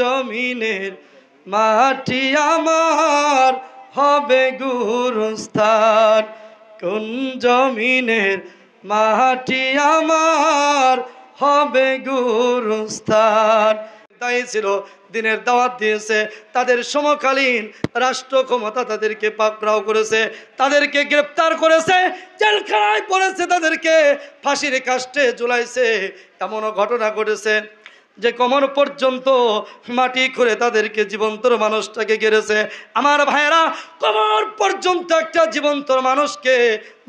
জমিনের মাটি আমার হবে গুরুস্থান। কোন জমিনের মাটি আমার হবে গুরুস্থান? তাই ছিল, দিনের দাওয়াত দিয়েছে, তাদের সমকালীন রাষ্ট্র ক্ষমতা তাদেরকে পাকড়াও করেছে, তাদেরকে গ্রেপ্তার করেছে, জেলখানায় পড়েছে তাদেরকে, ফাঁসির কাষ্টে ঝুলাইছে, এমনও ঘটনা ঘটেছে। যে কোমর পর্যন্ত মাটি করে তাদেরকে জীবন্তর মানুষটাকে গেড়েছে। আমার ভাইয়েরা, কোমর পর্যন্ত একটা জীবন্তর মানুষকে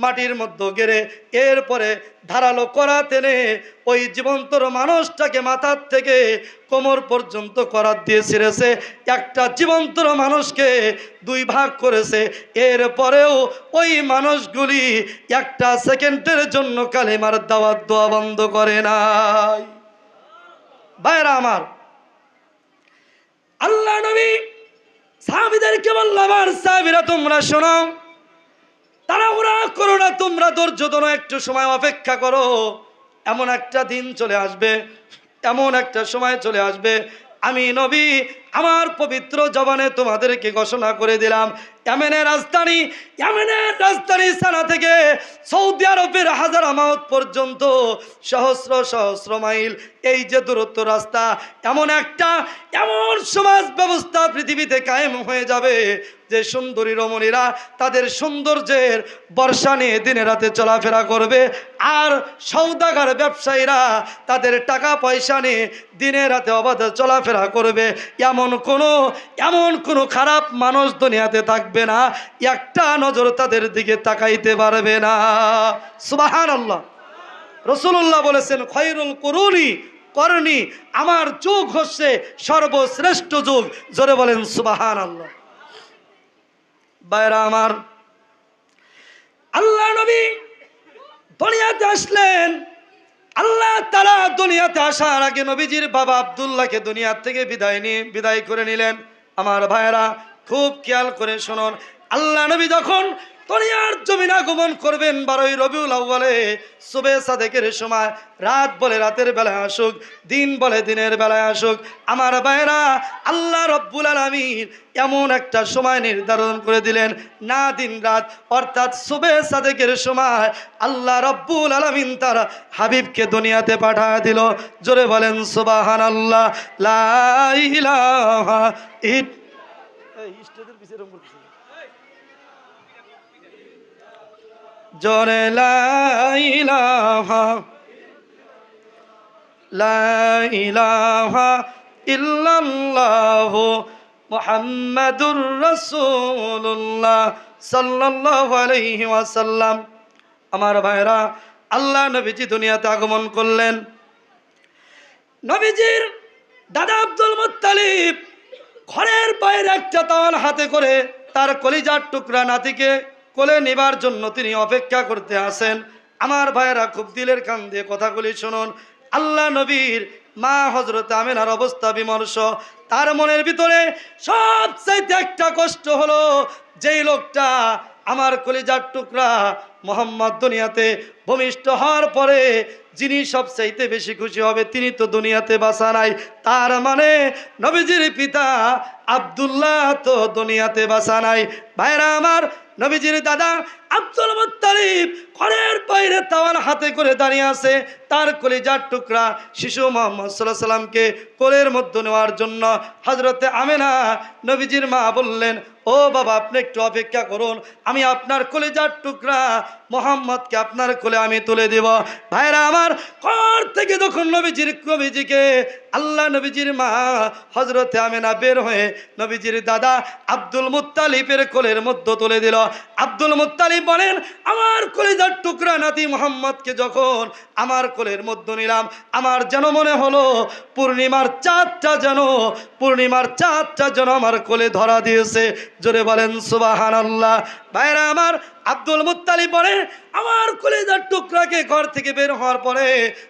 মাটির মধ্যে গেড়ে, এরপরে ধারালো করা টেনে ওই জীবন্তর মানুষটাকে মাথার থেকে কোমর পর্যন্ত করাত দিয়ে ছিঁড়েছে। একটা জীবন্তর মানুষকে দুই ভাগ করেছে। এরপরেও ওই মানুষগুলি একটা সেকেন্ডের জন্য কালেমার দাওয়াত দোয়া বন্ধ করে নাই। ভাইরা আমার, আল্লাহ নবী সাহাবিদেরকে বললাম আর সাহাবিরা, তোমরা শোনো ওরা করো না, তোমরা ধৈর্য ধরো, একটু সময় অপেক্ষা করো, এমন একটা দিন চলে আসবে, এমন একটা সময় চলে আসবে, আমি নবী আমার পবিত্র জবানে তোমাদেরকে ঘোষণা করে দিলাম, ইয়ামেনের রাজধানী ইয়ামেনের রাজধানী সানা থেকে সৌদি আরবের হাজার আমাউত পর্যন্ত সহস্র সহস্র মাইল। এই যে দূরত্ব রাস্তা, এমন একটা, এমন সমাজ ব্যবস্থা পৃথিবীতে কায়েম হয়ে যাবে যে সুন্দরী রমণীরা তাদের সৌন্দর্যের বর্ষা নিয়ে দিনে রাতে চলাফেরা করবে, আর সৌদাগার ব্যবসায়ীরা তাদের টাকা পয়সা নিয়ে দিনে রাতে অবাধে চলাফেরা করবে। এমন কোনো, এমন কোনো খারাপ মানুষ দুনিয়াতে থাকবে না, একটা নজর তাদের দিকে তাকাইতে পারবে না। সুবাহান আল্লাহ রসুল্লাহ বলেছেন, খৈরুল করুনি করণী আমার যুগ হচ্ছে সর্বশ্রেষ্ঠ যুগ। জোরে বলেন সুবাহান আল্লাহ বাইরা আমার, আল্লাহ নবী দুনিয়াতে আসলেন তারা দুনিয়াতে আসার আগে নবীজির বাবা আবদুল্লাহকে দুনিয়ার থেকে বিদায় নিয়ে বিদায় করে নিলেন। আমার ভাইয়েরা, খুব খেয়াল করে শুনুন। আল্লাহ নবী যখন দুনিয়ার জমিন আগমন করবেন বারোই রবিউল আউ্বালে সুবে সাদেকের সময়। রাত বলে রাতের বেলায় আসুক, দিন বলে দিনের বেলায় আসুক। আমার ভাইয়েরা আল্লাহ রব্বুল আলমিন এমন একটা সময় নির্ধারণ করে দিলেন, না দিন রাত। অর্থাৎ সুবে সাদেকের সময় আল্লাহ রব্বুল আলমিন তার হাবিবকে দুনিয়াতে পাঠা দিল। জোরে বলেন সুবাহান আল্লাহ লাইলাহা ইট- এই স্টেজের পিছে এরকম করতেছে। জোরে লাইলাহা লাইলাহা ইল্লাল্লাহু মুহাম্মাদুর রাসূলুল্লাহ সাল্লাল্লাহু আলাইহি ওয়াসাল্লাম। আমার ভাইরা, আল্লাহ নবীজি দুনিয়াতে আগমন করলেন। নবীজির দাদা আব্দুল মুত্তালিব ঘরের বাইরে একটা তাওয়াল হাতে করে তার কলিজার টুকরা নাতিকে কোলে নেবার জন্য তিনি অপেক্ষা করতে আসেন। আমার ভাইয়েরা খুব দিলের কান দিয়ে কথাগুলি শুনুন। আল্লাহ নবীর মা হজরত আমেনার অবস্থা বিমর্ষ। তার মনের ভিতরে সবচাইতে একটা কষ্ট হলো, যেই লোকটা আমার কলিজার টুকরা মোহাম্মদ দুনিয়াতে ভূমিষ্ঠ হওয়ার পরে যিনি সবচাইতে বেশি খুশি হবে, তিনি তো দুনিয়াতে বাসা নাই। তার মানে নবীজির পিতা আবদুল্লাহ তো দুনিয়াতে বাসা নাই। ভাইরা আমার নবীজির দাদা আব্দুল মুত্তালিব ঘরের বাইরে তাওয়াল হাতে করে দাঁড়িয়ে আছে। তার কলিজার টুকরা শিশু মোহাম্মদ সাল্লাহ সাল্লামকে কোলের মধ্যে নেওয়ার জন্য হজরতে আমেনা নবীজির মা বললেন, ও বাবা, আপনি একটু অপেক্ষা করুন। আমি আপনার কলিজার টুকরা মোহাম্মদকে আপনার কোলে আমি তুলে দেব। ভাইরা আমার ঘর থেকে যখন নবীজির নবীজিকে আল্লাহ নবীজির মা হজরতে আমেনা বের হয়ে নবীজির দাদা আব্দুল মুত্তালিবের কোলের মধ্যে তুলে দিল। আব্দুল মুত্তালিব বলেন, আমার কলেজার টুকরা নাতি মোহাম্মদকে যখন আমার কোলের মধ্যে নিলাম, আমার যেন মনে হলো পূর্ণিমার চাঁদটা যেন, পূর্ণিমার চাঁদটা যেন আমার কোলে ধরা দিয়েছে। জোরে বলেন সুবাহান আল্লাহ ভাইরা আমার আব্দুল মুত্তালিব বলে, আমার কলেজার টুকরাকে ঘর থেকে বের হওয়ার পরে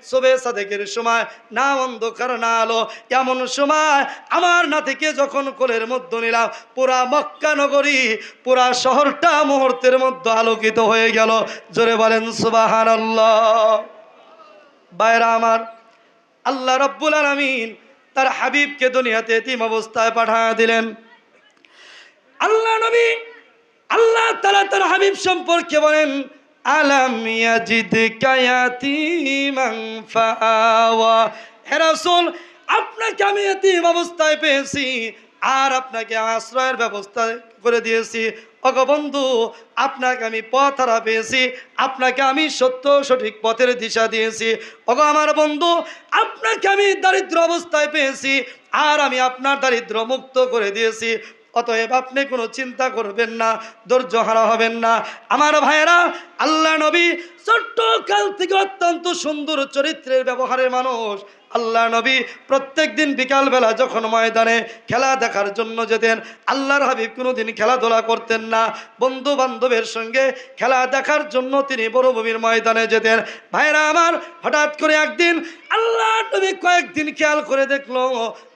শোবে সাদেকের সময় না অন্ধকার, না আলো, এমন সময় আমার নাতিকে যখন কোলের মধ্যে নিলাম, পুরা মক্কা নগরী, পুরা শহরটা মুহূর্তের মধ্যে আলোকিত হয়ে গেল। জোরে বলেন সুবাহান বাইরা আমার, আল্লাহ রব্বুল আলমিন তার হাবিবকে দুনিয়াতে এতিম অবস্থায় পাঠিয়ে দিলেন। আল্লাহ নবী আল্লাহ তালা তার হাবিব সম্পর্কে বলেন, আলাম ইয়াজিদ কায়াতিমাং ফাওয়া। হে আপনাকে আমি এতিম অবস্থায় পেয়েছি, আর আপনাকে আশ্রয়ের ব্যবস্থা করে দিয়েছি। অগবন্ধু আপনাকে আমি পথ হারা পেয়েছি, আপনাকে আমি সত্য সঠিক পথের দিশা দিয়েছি। অগ আমার বন্ধু, আপনাকে আমি দারিদ্র অবস্থায় পেয়েছি, আর আমি আপনার দারিদ্র মুক্ত করে দিয়েছি। অতএব আপনি কোনো চিন্তা করবেন না, ধৈর্য হারা হবেন না। আমার ভাইয়েরা, আল্লাহ নবী ছোট্ট কাল থেকে অত্যন্ত সুন্দর চরিত্রের ব্যবহারের মানুষ। আল্লাহ নবী প্রত্যেক দিন বিকালবেলা যখন ময়দানে খেলা দেখার জন্য যেতেন, আল্লাহর হাবিব কোনোদিন খেলাধুলা করতেন না। বন্ধু বান্ধবের সঙ্গে খেলা দেখার জন্য তিনি বড়ভূমির ময়দানে যেতেন। ভাইরা আমার, হঠাৎ করে একদিন আল্লাহ নবী কয়েকদিন খেয়াল করে দেখল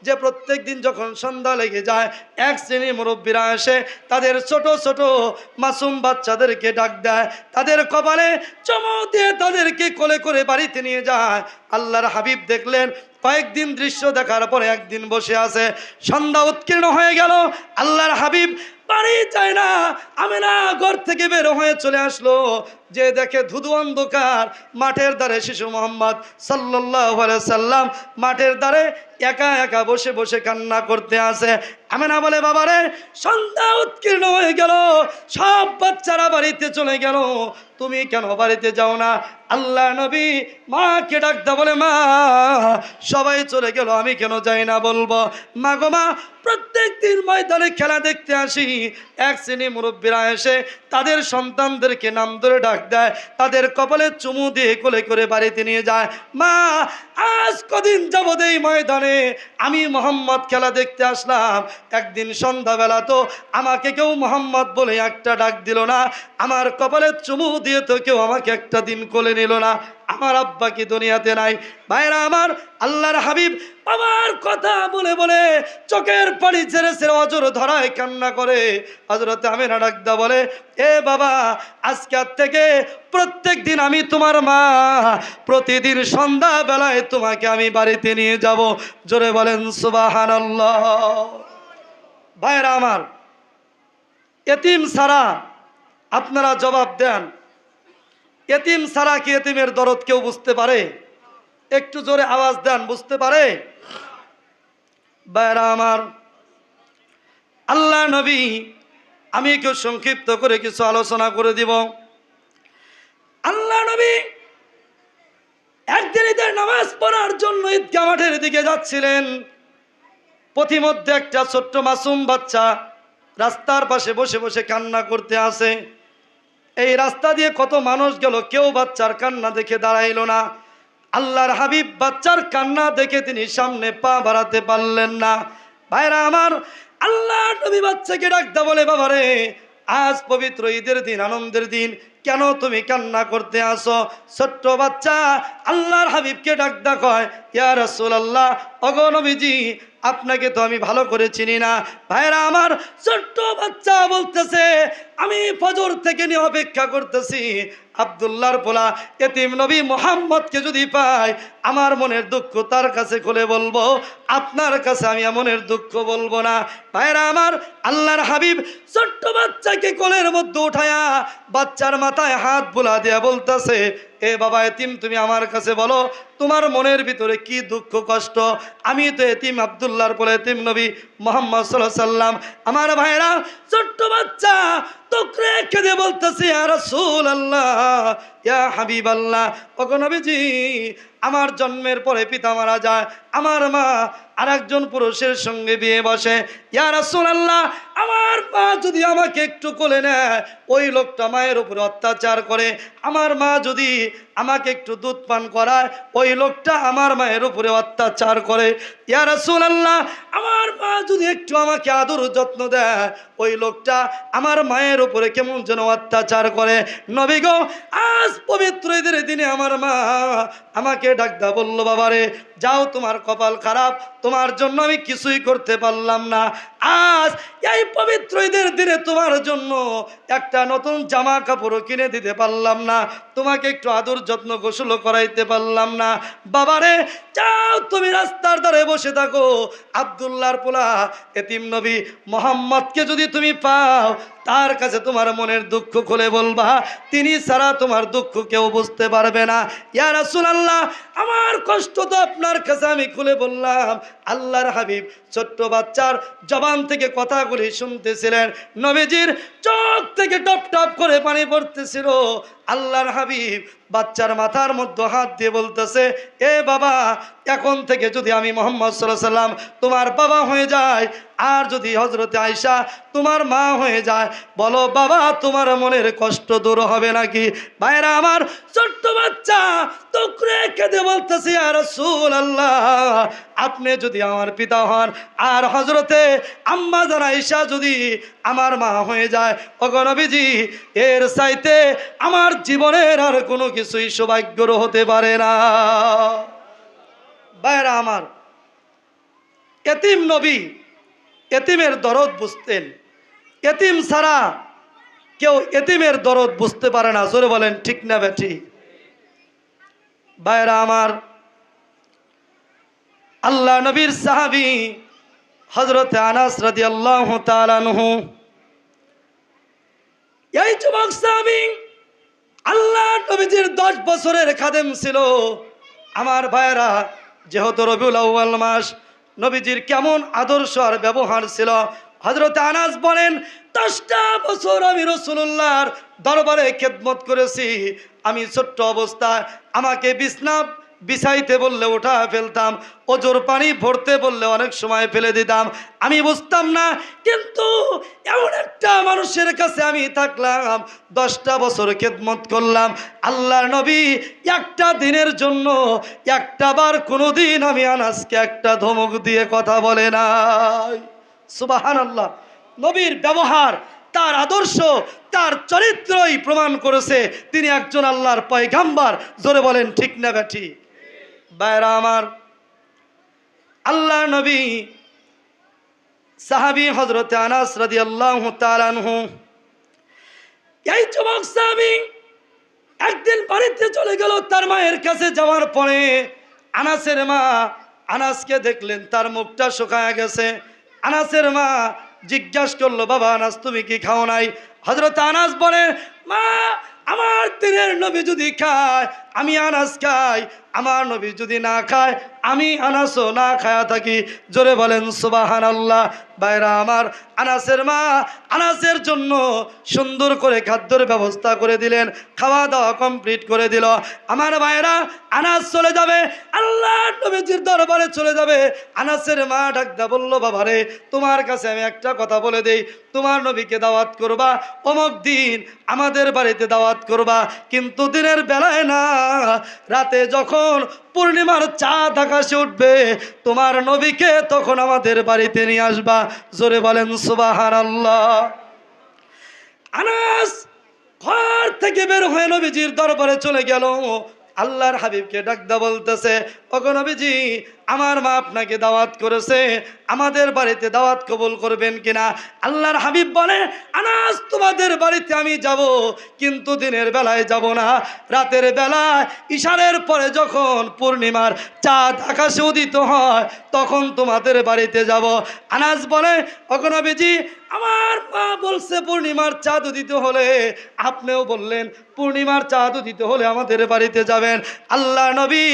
যে প্রত্যেক দিন যখন সন্ধ্যা লেগে যায়, এক শ্রেণির মুরব্বীরা এসে তাদের ছোট ছোট মাসুম বাচ্চাদেরকে ডাক দেয়। তাদের কপালে চমক দিয়ে তাদেরকে কোলে করে বাড়িতে নিয়ে যায়। আল্লাহর হাবিব দেখলেন, কয়েকদিন দৃশ্য দেখার পরে একদিন বসে আছে। সন্ধ্যা উৎকীর্ণ হয়ে গেল। আল্লাহর হাবিব, বাড়ি যায় না আমি না ঘর থেকে বের হয়ে চলে আসলো। যে দেখে ধুধু অন্ধকার, মাঠের দ্বারে শিশু মোহাম্মদ সাল্লাহ সাল্লাম মাঠের দ্বারে একা একা বসে বসে কান্না করতে আসে। আমি না বলে, বাবারে, সন্ধ্যা উৎকীর্ণ হয়ে গেল। সব বাচ্চারা বাড়িতে চলে গেল। তুমি কেন বাড়িতে যাও না? আল্লাহ নবী মাকে ডাকতে বলে, মা, সবাই চলে গেল, আমি কেন যাই না বলব? মা গো মা, প্রত্যেক দিন ময়দানে খেলা দেখতে আসি। এক শ্রেণি মুরব্বীরা এসে তাদের সন্তানদেরকে নাম ধরে ডাক দেয়, তাদের কপালে চুমু দিয়ে কোলে করে বাড়িতে নিয়ে যায়। মা, আজ কদিন যাবত এই ময়দানে আমি মোহাম্মদ খেলা দেখতে আসলাম। একদিন সন্ধ্যাবেলা তো আমাকে কেউ মোহাম্মদ বলে একটা ডাক দিল না। আমার কপালে চুমু দিয়ে তো কেউ আমাকে একটা দিন কোলে নিল না। আমার আব্বা কি দুনিয়াতে নাই? ভাইরা আমার আল্লাহর হাবিব আমার কথা বলে বলে চোখের পানি ছেড়ে ছেড়ে অজর ধরায় কান্না করে। হজরতে আমি ডাকদা বলে, এ বাবা আজকের থেকে প্রত্যেক দিন আমি তোমার মা। প্রতিদিন সন্ধ্যা বেলায় তোমাকে আমি বাড়িতে নিয়ে যাব। জোরে বলেন সুবাহান ভাইরা আমার, এতিম ছাড়া আপনারা জবাব দেন। এতিম ছাড়া কি এতিমের দরদ কেউ বুঝতে পারে? একটু জোরে আওয়াজ দেন, বুঝতে পারে? বাইরা আমার আল্লাহ নবী, আমি একটু সংক্ষিপ্ত করে কিছু আলোচনা করে দিব। আল্লাহ নবী একদিন ঈদের নামাজ পড়ার জন্য ঈদগা মাঠের দিকে যাচ্ছিলেন। পথিমধ্যে একটা ছোট্ট মাসুম বাচ্চা রাস্তার পাশে বসে বসে কান্না করতে আসে। এই রাস্তা দিয়ে কত মানুষ গেল, কেউ বাচ্চার কান্না দেখে দাঁড়াইল না। আল্লাহর হাবিব বাচ্চার কান্না দেখে তিনি সামনে পা বাড়াতে পারলেন না। ভাইরা আমার আল্লাহ নবী বাচ্চাকে ডাকতে বলে, বাবারে, আজ পবিত্র ঈদের দিন, আনন্দের দিন, কেন তুমি কান্না করতে আসো? ছোট্ট বাচ্চা, আল্লাহর হাবিবকে ডাকদা কয়, ইয়া রাসূলুল্লাহ আল্লাহ নবীজি আপনাকে তো আমি ভালো করে চিনি না। ভাইরা আমার ছোট্ট বাচ্চা বলতেছে, আমি ফজর থেকে নিয়ে অপেক্ষা করতেছি। আবদুল্লাহর পোলা এতিম নবী মোহাম্মদকে যদি পাই আমার মনের দুঃখ তার কাছে খুলে বলব, আপনার কাছে আমি মনের দুঃখ বলব না। ভাইরা আমার আল্লাহর হাবিব ছোট্ট বাচ্চাকে কোলের মধ্যে উঠায়া বাচ্চার মাথায় হাত বোলা দিয়া বলতেছে এ বাবা এতিম, তুমি আমার কাছে বলো, তোমার মনের ভিতরে কি দুঃখ, কষ্ট? আমি তো এতিম আবদুল্লার পরে এতিম নবী মোহাম্মদ সাল্লাহ সাল্লাম আমার ভাইরা ছোট্ট বাচ্চা তোকরে কেঁদে বলতেছে আর রসুল আল্লাহ ইয়া হাবিব আল্লাহ ওগো নবীজি, আমার জন্মের পরে পিতা মারা যায় আমার মা আর একজন পুরুষের সঙ্গে বিয়ে বসে, ইয়া রসুল আল্লাহ আমার মা যদি আমাকে একটু কোলে নেয়, ওই লোকটা মায়ের উপরে অত্যাচার করে, আমার মা যদি আমাকে একটু দুধ পান করায়, ওই লোকটা আমার মায়ের উপরে অত্যাচার করে। ইয়া রসুল আল্লাহ আমার মা যদি একটু আমাকে আদর যত্ন দেয়, ওই লোকটা আমার মায়ের উপরে কেমন যেন অত্যাচার করে। নবী গো, আজ পবিত্র ঈদের দিনে আমার মা আমাকে ডাকদা বলল, বাবারে যাও, তোমার কপাল খারাপ, তোমার জন্য আমি কিছুই করতে পারলাম না। আজ এই পবিত্র ঈদের দিনে তোমার জন্য একটা নতুন জামা কাপড়ও কিনে দিতে পারলাম না। তোমাকে একটু আদর যত্ন গোসল করাইতে পারলাম না। বাবারে, যাও, তুমি রাস্তার ধারে বসে থাকো। আবদুল্লাহর পোলা, এতিম নবী মোহাম্মদকে যদি তুমি পাও, তার কাছে তোমার মনের দুঃখ খুলে বলবা। তিনি ছাড়া তোমার দুঃখ কেউ বুঝতে পারবে না। ইয়া রাসূলুল্লাহ, আমার কষ্ট তো আপনার কাছে আমি খুলে বললাম, আল্লাহর হাবিব ছোট্ট বাচ্চার জবান থেকে কথাগুলি শুনতেছিলেন। নবীজির চোখ থেকে টপ টপ করে পানি পড়তেছিল। আল্লাহর হাবিব বাচ্চার মাথার মধ্যে হাত দিয়ে বলতেছে, এ বাবা, এখন থেকে যদি আমি মোহাম্মদ সাল্লাহ সাল্লাম তোমার বাবা হয়ে যায় আর যদি হজরতে আয়সা তোমার মা হয়ে যায়, বলো বাবা, তোমার মনের কষ্ট দূর হবে নাকি? ভাইরা, আমার ছোট্ট বাচ্চা তোকরে কেঁদে বলতেছি আর রসুল আল্লাহ আপনি যদি আমার পিতা হন, আর হজরতে আম্মা যারা ঈশা যদি আমার মা হয়ে যায় অগণবিজি এর চাইতে আমার জীবনের আর কোনো কিছুই সৌভাগ্যর হতে পারে না। বাইরা আমার, এতিম নবী, এতিমের দরদ বুঝতেন। এতিম ছাড়া কেউ এতিমের দরদ বুঝতে পারে না। জোরে বলেন, ঠিক না বেঠি? বাইরা আমার, আল্লাহ নবীর সাহাবি হজরত আনাস রাদি আল্লাহ তালানহু এই যুবক সাহাবি আল্লাহ নবীজির দশ বছরের খাদেম ছিল। আমার ভাইরা যেহেতু রবিউল আউ্বাল মাস, নবীজির কেমন আদর্শ আর ব্যবহার ছিল? হজরত আনাস বলেন দশটা বছর আমি রসুল্লাহর দরবারে খেদমত করেছি। আমি ছোট্ট অবস্থায় আমাকে বিছনা বিছাইতে বললে ওঠা ফেলতাম ওজোর পানি ভরতে বললে অনেক সময় ফেলে দিতাম। আমি বুঝতাম না, কিন্তু এমন একটা মানুষের কাছে আমি থাকলাম, দশটা বছর খেদমত করলাম। আল্লাহর নবী একটা দিনের জন্য একটা বার কোনো দিন আমি আনাজকে একটা ধমক দিয়ে কথা বলে নাই। সুবাহান আল্লাহ নবীর ব্যবহার, তার আদর্শ, তার চরিত্রই প্রমাণ করেছে। তিনি একজন আল্লাহর পয়গাম্বার। জোরে বলেন, ঠিক না ব্যাঠি বাইরা আমার আল্লাহ নবী, সাহাবি হজরত আনাস রাদি আল্লাহ তালানহু এই যুবক সাহাবি একদিন বাড়িতে চলে গেল তার মায়ের কাছে যাওয়ার পরে আনাসের মা আনাসকে দেখলেন, তার মুখটা শুকায় গেছে। আনাসের মা জিজ্ঞাসা করল বাবা আনাস তুমি কি খাও নাই? হজরত আনাস বলেন মা আমার দিনের নবী যদি খায়, আমি আনাস খাই, আমার নবী যদি না খায়, আমি আনাসও না খায়া থাকি। জোরে বলেন সুবাহান আল্লাহ বাইরা আমার, আনাসের মা আনাসের জন্য সুন্দর করে খাদ্যর ব্যবস্থা করে দিলেন খাওয়া দাওয়া কমপ্লিট করে দিল। আমার ভাইরা, আনাস চলে যাবে আল্লাহ নবীজির দরবারে চলে যাবে। আনাসের মা ডাকদা বলল বাবারে তোমার কাছে আমি একটা কথা বলে দেই। তোমার নবীকে দাওয়াত করবা। অমুক দিন আমাদের বাড়িতে দাওয়াত করবা, কিন্তু দিনের বেলায় না। রাতে যখন পূর্ণিমার চাঁদ আকাশে উঠবে, তোমার নবীকে তখন আমাদের বাড়িতে নিয়ে আসবা। জোরে বলেন আল্লাহ আনাস ঘর থেকে বের হয়ে নবীজির দরবারে চলে গেল। আল্লাহর হাবিবকে ডাকদা বলতেছে নবীজি, আমার মা আপনাকে দাওয়াত করেছে। আমাদের বাড়িতে দাওয়াত কবুল করবেন কিনা? আল্লাহর হাবিব বলে, আনাস, তোমাদের বাড়িতে আমি যাব, কিন্তু দিনের বেলায় যাব না। রাতের বেলায় ইশারের পরে যখন পূর্ণিমার চাঁদ আকাশে উদিত হয়, তখন তোমাদের বাড়িতে যাব। আনাস বলে, ওগো নবীজি, আমার মা বলছে পূর্ণিমার চাঁদ উদিত হলে আপনিও বললেন, পূর্ণিমার চাঁদ উদিত হলে আমাদের বাড়িতে যাবেন। আল্লাহ নবী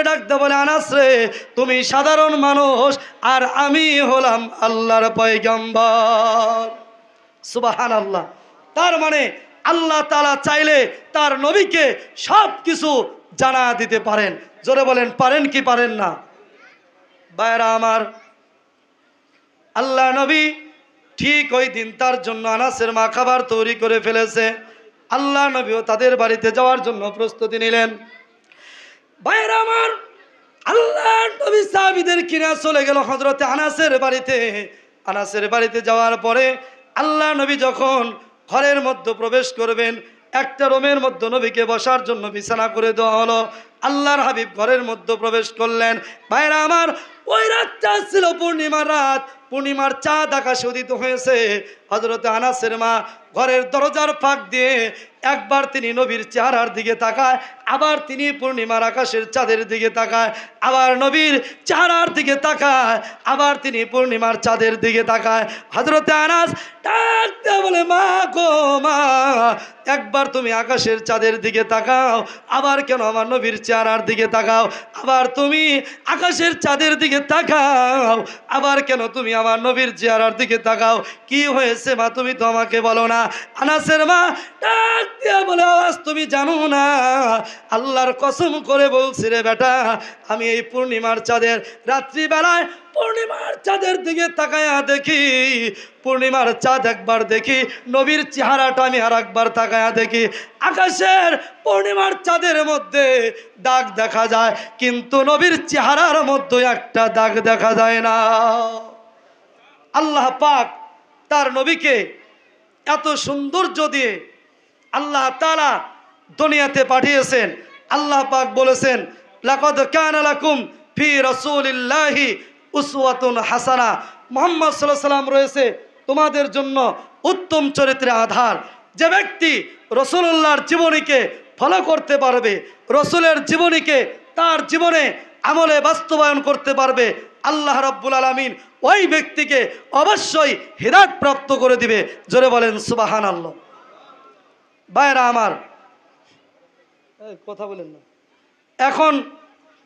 আনাসকে ডাকতে বলে, আনাস রে, তুমি সাধারণ মানুষ আর আমি হলাম আল্লাহর পয়গম্বর। সুবাহান আল্লাহ তার মানে আল্লাহ তালা চাইলে তার নবীকে সব কিছু জানা দিতে পারেন। জোরে বলেন, পারেন কি পারেন না? বায়রা আমার আল্লাহ নবী ঠিক ওই দিন তার জন্য আনাসের মা খাবার তৈরি করে ফেলেছে। আল্লাহ নবীও তাদের বাড়িতে যাওয়ার জন্য প্রস্তুতি নিলেন। ভাইয়েরা আমার আল্লাহ নবী সাহাবিদের কিনা চলে গেল হজরতে আনাসের বাড়িতে। আনাসের বাড়িতে যাওয়ার পরে আল্লাহ নবী যখন ঘরের মধ্যে প্রবেশ করবেন, একটা রোমের মধ্যে নবীকে বসার জন্য বিছানা করে দেওয়া হলো। আল্লাহর হাবিব ঘরের মধ্যে প্রবেশ করলেন। বাইরে আমার ওই রাতটা ছিল পূর্ণিমার রাত। পূর্ণিমার চাঁদ আকাশে উদিত হয়েছে। হজরতে আনাসের মা ঘরের দরজার ফাঁক দিয়ে একবার তিনি নবীর চেহারার দিকে তাকায়, আবার তিনি পূর্ণিমার আকাশের চাঁদের দিকে তাকায়, আবার নবীর চেহারার দিকে তাকায়, আবার তিনি পূর্ণিমার চাঁদের দিকে তাকায়। হজরতে আনাস ডাকতে বলে, মা গো, মা, একবার তুমি আকাশের চাঁদের দিকে তাকাও, আবার কেন আমার নবীর চেহারার দিকে তাকাও? আবার তুমি আকাশের চাঁদের দিকে তাকাও। আবার কেন তুমি আমার নবীর চেহারার দিকে তাকাও? কি হয়েছে মা? তুমি তো আমাকে বলো না। আনাসের মা ডাক দিয়া বলে, আওয়াজ তুমি জানো না? আল্লাহর কসম করে বলছি রে বেটা, আমি এই পূর্ণিমার চাঁদের রাত্রিবেলায় পূর্ণিমার চাঁদের দিকে তাকায়া দেখি, পূর্ণিমার চাঁদ একবার দেখি, নবীর চেহারাটা আমি আর একবার তাকায়া দেখি। আকাশের পূর্ণিমার চাঁদের মধ্যে দাগ দেখা যায়, কিন্তু নবীর চেহারার মধ্যে একটা দাগ দেখা যায় না। আল্লাহ পাক তার নবীকে এত সৌন্দর্য দিয়ে আল্লাহ তালা দুনিয়াতে পাঠিয়েছেন। আল্লাহ পাক বলেছেন, লাকদ কানা লাকুম ফি রাসূলিল্লাহি উসওয়াতুন হাসানা। মোহাম্মদ সাল্লাল্লাহু সাল্লাম রয়েছে তোমাদের জন্য উত্তম চরিত্রের আধার। যে ব্যক্তি রসুল্লাহর জীবনীকে ফলো করতে পারবে, রসুলের জীবনীকে তার জীবনে আমলে বাস্তবায়ন করতে পারবে, আল্লাহ রাব্বুল আলামিন ওই ব্যক্তিকে অবশ্যই হৃদায়ত প্রাপ্ত করে দিবে। জোরে বলেন সুবাহান আল্লাহ বাইরা আমার কথা বলেন না। এখন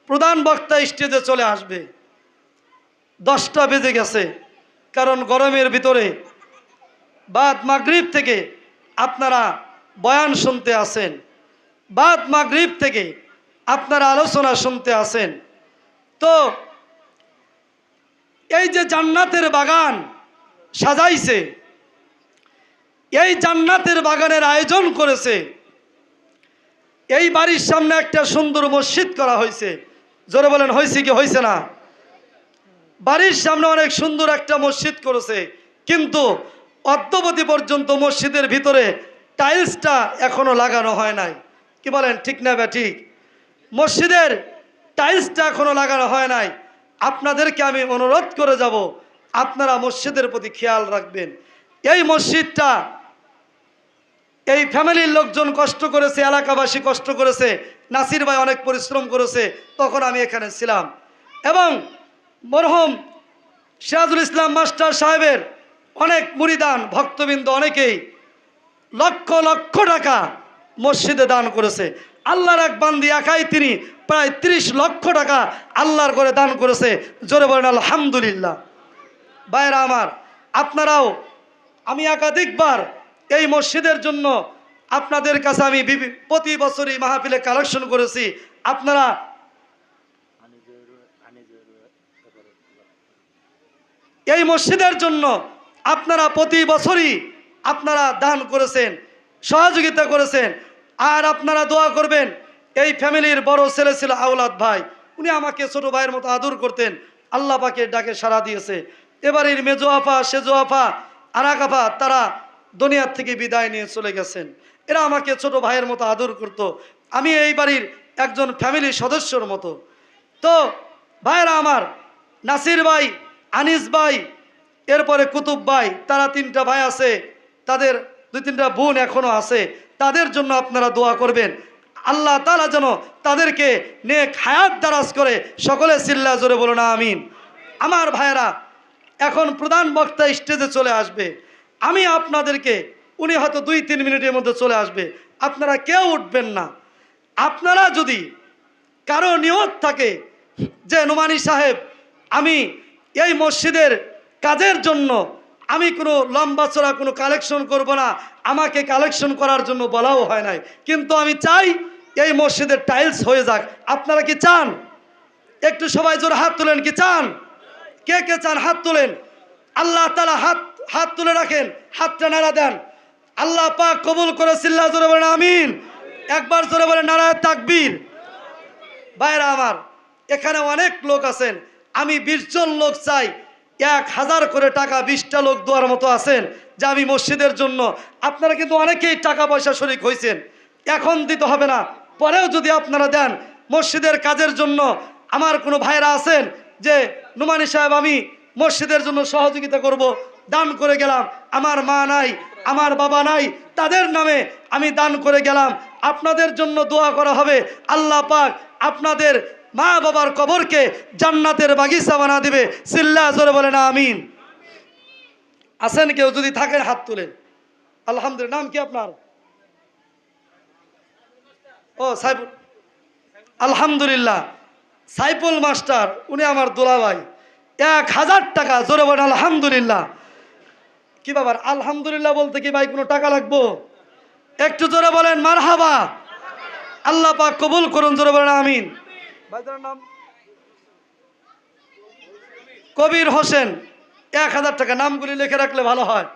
প্রধান বক্তা স্টেজে চলে আসবে। দশটা বেজে গেছে। কারণ গরমের ভিতরে বাদ মাগরিব থেকে আপনারা বয়ান শুনতে আসেন। বাদ মাগরিব থেকে আপনারা আলোচনা শুনতে আসেন। তো এই যে জান্নাতের বাগান সাজাইছে, এই জান্নাতের বাগানের আয়োজন করেছে, এই বাড়ির সামনে একটা সুন্দর মসজিদ করা হয়েছে। জোরে বলেন, হয়েছে কি, হয়েছে না? বাড়ির সামনে অনেক সুন্দর একটা মসজিদ করেছে, কিন্তু অদ্যবধি পর্যন্ত মসজিদের ভিতরে টাইলসটা এখনও লাগানো হয় নাই। কি বলেন, ঠিক না বা, ঠিক? মসজিদের টাইলসটা এখনও লাগানো হয় নাই। আপনাদেরকে আমি অনুরোধ করে যাব, আপনারা মসজিদের প্রতি খেয়াল রাখবেন। এই মসজিদটা এই ফ্যামিলির লোকজন কষ্ট করেছে, এলাকাবাসী কষ্ট করেছে, নাসির ভাই অনেক পরিশ্রম করেছে, তখন আমি এখানে ছিলাম। এবং মরহুম সিরাজুল ইসলাম মাস্টার সাহেবের অনেক মুরিদান ভক্তবৃন্দ অনেকেই লক্ষ লক্ষ টাকা মসজিদে দান করেছে। আল্লাহর এক বান্দি একাই তিনি প্রায় ৩০ লক্ষ টাকা আল্লাহর করে দান করেছে। জোরে বলেন, আলহামদুলিল্লাহ। বাইরা আমার, আপনারাও, আমি একাধিকবার এই মসজিদের জন্য আপনাদের কাছে আমি প্রতি বছরই মাহফিলে কালেকশন করেছি। আপনারা এই মসজিদের জন্য আপনারা প্রতি বছরই আপনারা দান করেছেন, সহযোগিতা করেছেন, আর আপনারা দোয়া করবেন। এই ফ্যামিলির বড় ছেলে ছিল আওলাদ ভাই, উনি আমাকে ছোট ভাইয়ের মতো আদর করতেন। আল্লাহ পাকে ডাকে সাড়া দিয়েছে। এবারের মেজো আফা সেজো আফা আরাক আফা তারা দুনিয়ার থেকে বিদায় নিয়ে চলে গেছেন। এরা আমাকে ছোট ভাইয়ের মতো আদর করত। আমি এই বাড়ির একজন ফ্যামিলির সদস্যর মতো। তো ভাইরা আমার, নাসির ভাই আনিস ভাই, এরপরে কুতুব ভাই, তারা তিনটা ভাই আছে, তাদের দুই তিনটা বোন এখনও আছে, তাদের জন্য আপনারা দোয়া করবেন। আল্লাহ তালা যেন তাদেরকে নেক হায়াত দারাজ করে, সকলে চিল্লা জোরে বলো না আমিন। আমার ভাইয়েরা, এখন প্রধান বক্তা স্টেজে চলে আসবে। আমি আপনাদেরকে, উনি হয়তো দুই তিন মিনিটের মধ্যে চলে আসবে। আপনারা কেউ উঠবেন না। আপনারা যদি কারও নিয়ত থাকে, যে নোমানি সাহেব, আমি এই মসজিদের কাজের জন্য আমি কোনো লম্বা চড়া কোনো কালেকশন করব না। আমাকে কালেকশন করার জন্য বলাও হয় নাই। কিন্তু আমি চাই এই মসজিদের টাইলস হয়ে যাক। আপনারা কি চান? একটু সবাই জোর হাত তুলেন, কি চান? কে কে চান হাত তোলেন? আল্লাহ তালা হাত হাত তুলে রাখেন, হাতটা নাড়া দেন। আল্লাহ পাক কবুল করে সিল্লা জোরে বলেন, আমিন। একবার জোরে বলেন, নারায় তাকবীর। বাইরা আমার, এখানে অনেক লোক আছেন। আমি বিশ জন লোক চাই, এক হাজার করে টাকা, বিশটা লোক দেওয়ার মতো আছেন যে আমি মসজিদের জন্য। আপনারা কিন্তু অনেকেই টাকা পয়সা শরিক হয়েছেন এখন দিতে হবে না। পরেও যদি আপনারা দেন, মসজিদের কাজের জন্য আমার কোনো ভাইরা আছেন যে, নুমানি সাহেব, আমি মসজিদের জন্য সহযোগিতা করব, দান করে গেলাম, আমার মা নাই, আমার বাবা নাই, তাদের নামে আমি দান করে গেলাম, আপনাদের জন্য দোয়া করা হবে, আল্লাহ পাক আপনাদের মা বাবার কবরকে জান্নাতের বাগিচা বানা দিবে। সিল্লা জোরে বলে না আমিন। আছেন কেউ যদি থাকেন, হাত তুলেন আলহামদুলিল্লাহ, নাম কি আপনার? ও, সাইফুল। আলহামদুলিল্লাহ, সাইফুল মাস্টার, উনি আমার দোলা ভাই এক হাজার টাকা, জোরে বলেন, আলহামদুলিল্লাহ। কি বাবার আলহামদুলিল্লাহ বলতে কি ভাই কোনো টাকা লাগবো? একটু জোরে বলেন, মারহাবা। আল্লাহ পাক কবুল করুন, জোরে বলেন, আমিন। নাম? কবির হোসেন। এক হাজার টাকা নামগুলি লিখে রাখলে ভালো হয়।